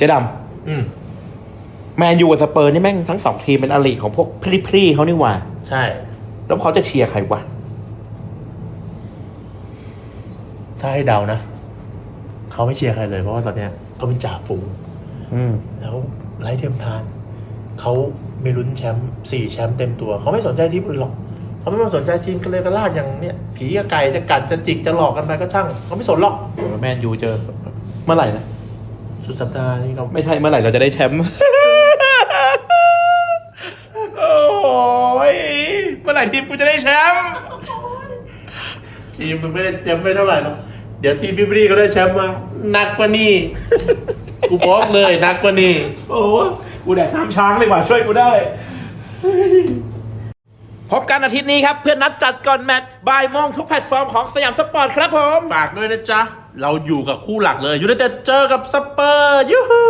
เจ๊ดอืมำแมนยูกับสเปอร์นี่แม่งทั้งสองทีมเป็นอริของพวกพรีๆเขานี่หว่า ใช่ แล้วเขาจะเชียร์ใครวะ ถ้าให้เดานะ เขาไม่เชียร์ใครเลยเพราะว่าตอนเนี้ยเขาเป็นจ่าฝูง อืม แล้วไร้เทียมทาน เขาไม่ลุ้นแชมป์สี่แชมป์เต็มตัว เขาไม่สนใจทีมอื่นหรอก เขาไม่มาสนใจทีมกันเลยกันลาดอย่างเนี้ยผีกับไก่จะกัดจะจิกจะหลอกกันไปก็ช่าง เขาไม่สนหรอก แมนยูเจอ เมื่อไหร่นะ สุดสัปดาห์นี้เขาไม่ใช่เมื่อไหร่เราจะได้แชมป์ โอ้ยเมื่อไหร่ทีมกูจะได้แชมป์ ทีมมันไม่ได้แชมป์ไม่เท่าไหร่หรอกเดี๋ยวทีมพิบรีเขาได้แชมป์มาหนักกว่านี้กูบอกเลยหนักกว่านี้โอ้กูแดกน้ำช้างเลยว่ะช่วยกูได้ พบกันอาทิตย์นี้ครับ เพื่อนนัดจัดก่อนแมตช์บ่ายโมงทุกแพลตฟอร์มของสยามสปอร์ตครับผม ฝากด้วยนะจ๊ะ เราอยู่กับคู่หลักเลยยูไนเต็ดเจอกับสเปอร์ยูฮู